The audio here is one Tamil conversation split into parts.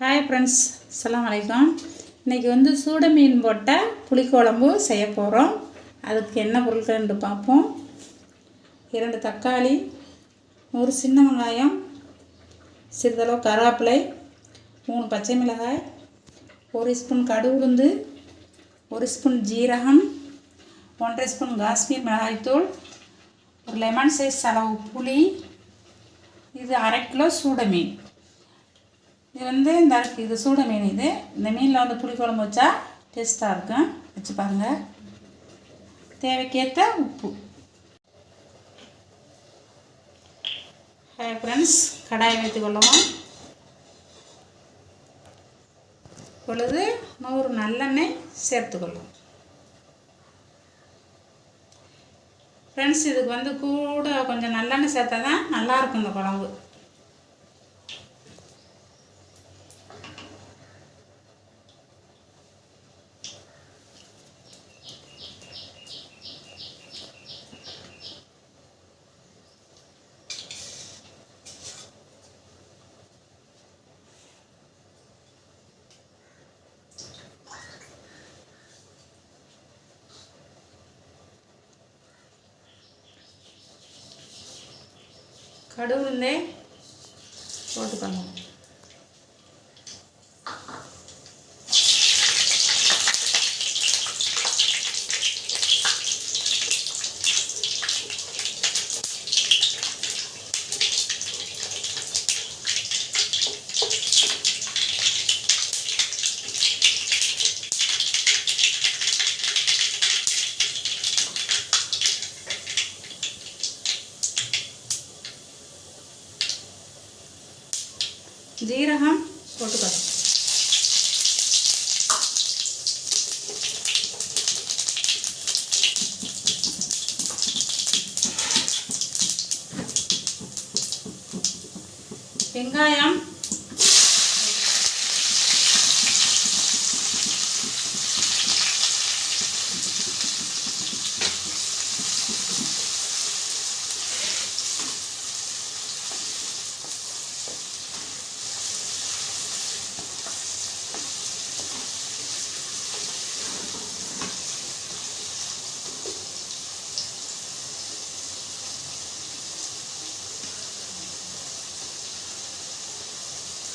ஹாய் ஃப்ரெண்ட்ஸ் அஸ்ஸலாமு வலைக்கம் இன்றைக்கி வந்து சூட மீன் போட்ட புளிக்குழம்பு செய்ய போகிறோம் அதுக்கு என்ன பொருட்கள்னு பார்ப்போம். இரண்டு தக்காளி ஒரு சின்ன வெங்காயம் சிறிதளவு கருவேப்பிலை மூணு பச்சை மிளகாய் ஒரு ஸ்பூன் கடுகு உளுந்து ஒரு ஸ்பூன் ஜீரகம் ஒன்றரை ஸ்பூன் காஷ்மீர் மிளகாய்த்தூள் ஒரு லெமன் சைஸ் அளவு புளி இது அரை கிலோ சூட மீன். இது வந்து இந்த இது சூட மீன் இது. இந்த மீனில் வந்து புளிக்குழம்பு வச்சா டேஸ்ட்டாக இருக்கும். வச்சு பாருங்கள் தேவைக்கேற்ற உப்பு. ஹாய் ஃப்ரெண்ட்ஸ் கடாயை வைத்துக் கொள்ளவும். இப்பொழுது நூறு நல்லெண்ணெய் சேர்த்துக்கொள்ளும் ஃப்ரெண்ட்ஸ் இதுக்கு வந்து கூட கொஞ்சம் நல்லெண்ணெய் சேர்த்தா தான் நல்லாயிருக்கும் இந்த குழம்பு. கடுகுலே போட்டுக்கணும் ஜீரகம் போட்டுக்கணும் வெங்காயம்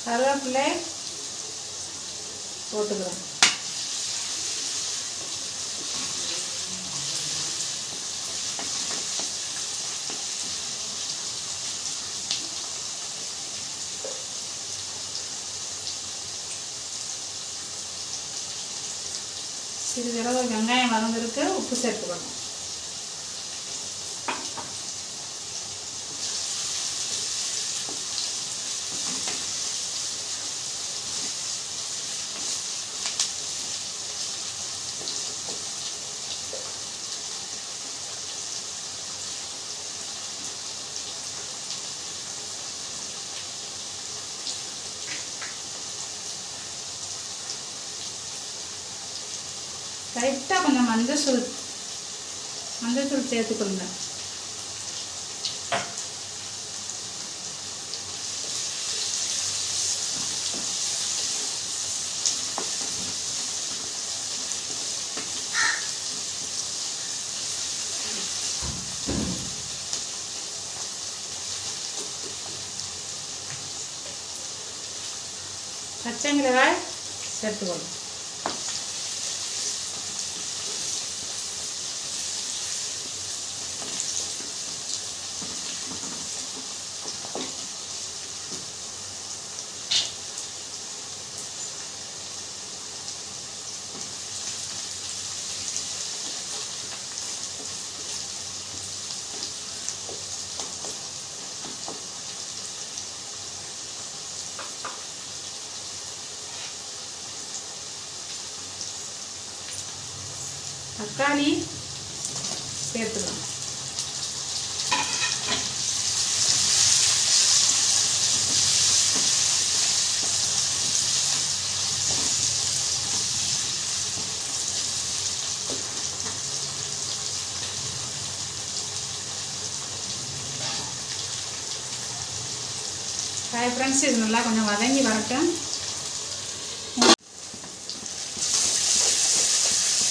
கருவேப்பிலை போட்டுக்கிறோம். சிறிதளவு வெங்காயம் வளர்ந்துருக்கு உப்பு சேர்த்துக்கணும். லைட்டாக கொஞ்சம் மஞ்சள் தூள் மஞ்சள் தூள் சேர்த்துக்கொள்ளுங்க. பச்சை மிளகாய் சேர்த்துக்கொள்ளும் தக்காளி சேர்த்துக்கலாம் ஹாய் ஃப்ரெண்ட்ஸ் இது நல்லா கொஞ்சம் வதங்கி வரட்டும்.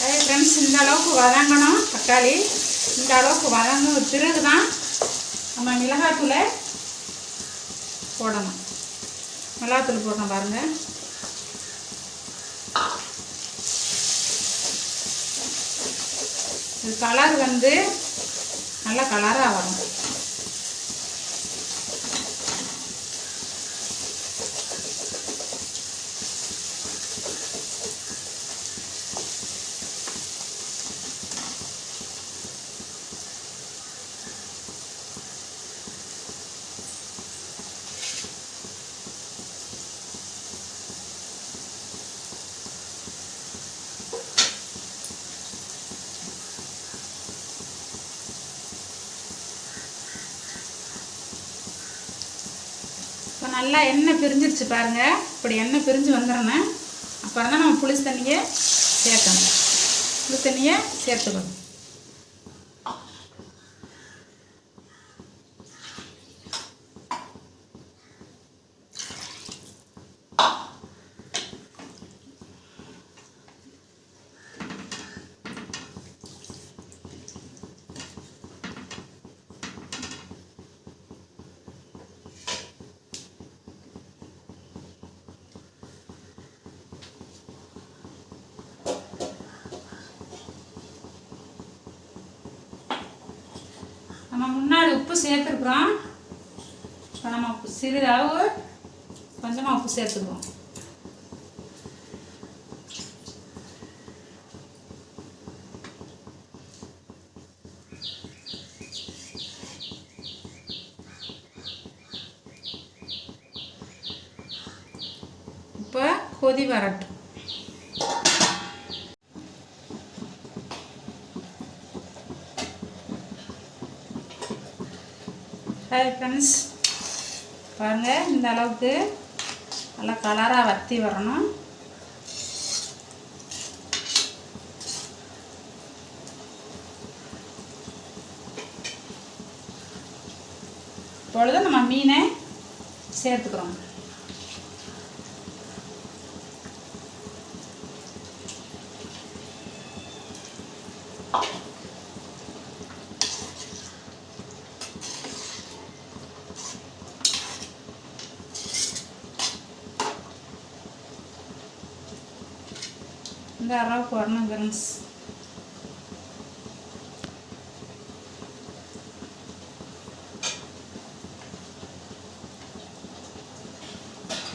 ஃப்ரெண்ட்ஸ் இந்த அளவுக்கு வதங்கணும் தக்காளி. இந்த அளவுக்கு வதங்க பிறகு தான் நம்ம மிளகாத்தூளை போடணும். மிளகாத்தூள் போடணும் பாருங்கள் கலர் வந்து நல்ல கலராக வரும். நல்லா எண்ணெய் பிரிஞ்சிருச்சு பாருங்க. இப்படி எண்ணெய் பிரிஞ்சு வந்துடணும். அப்புறம் தான் நம்ம புளிசு தண்ணியை சேர்க்கணும். புளி தண்ணியை சேர்த்துக்கணும். நம்ம முன்னாடி உப்பு சேர்த்துருக்குறோம். இப்போ நம்ம உப்பு சிறிதளவு கொஞ்சமாக உப்பு சேர்த்துக்குவோம். இப்போ கொதி வரட்டும். ஹாய் ஃப்ரெண்ட்ஸ் பாருங்கள் இந்த அளவுக்கு நல்லா கலராக வத்தி வரணும். இப்பொழுது நம்ம மீனை சேர்த்துக்கிறோம். இந்த அளவுக்கு வரணும் ஃப்ரெண்ட்ஸ்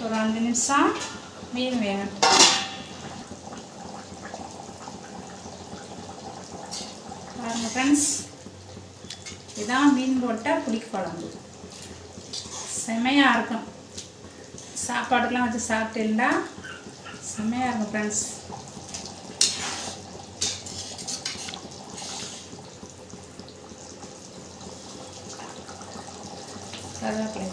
ஒரு அஞ்சு நிமிஷம் மீன் வேணும் பாருங்க ஃப்ரெண்ட்ஸ் இதான் மீன் போட்டால் போட்ட புளிக்குழம்பு செமையாக இருக்கும். சாப்பாடுக்கெலாம் வச்சு சாப்பிட்டீங்கன்னா செமையாக இருக்கும் ஃப்ரெண்ட்ஸ் கருவேப்பிலை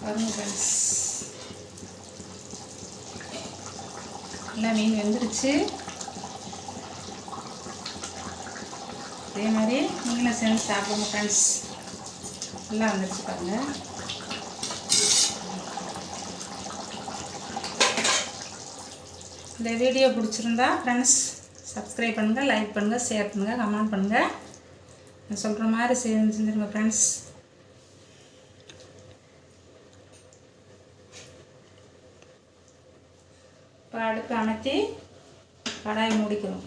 பாருங்க ஃப்ரெண்ட்ஸ் நல்லா மீன் வெந்துருச்சு அதே மாதிரி நீங்களும் செஞ்சு சாப்பிடுங்க ஃப்ரெண்ட்ஸ் நல்லா வந்துடுச்சு பாருங்க. இந்த வீடியோ பிடிச்சிருந்தா ஃப்ரெண்ட்ஸ் சப்ஸ்கிரைப் பண்ணுங்கள் லைக் பண்ணுங்கள் ஷேர் பண்ணுங்கள் கமெண்ட் பண்ணுங்கள் நான் சொல்கிற மாதிரி செஞ்சு செஞ்சுருங்க ஃப்ரெண்ட்ஸ் இப்போ அடுப்பு அமர்த்தி கடாயை மூடிக்கிறோம்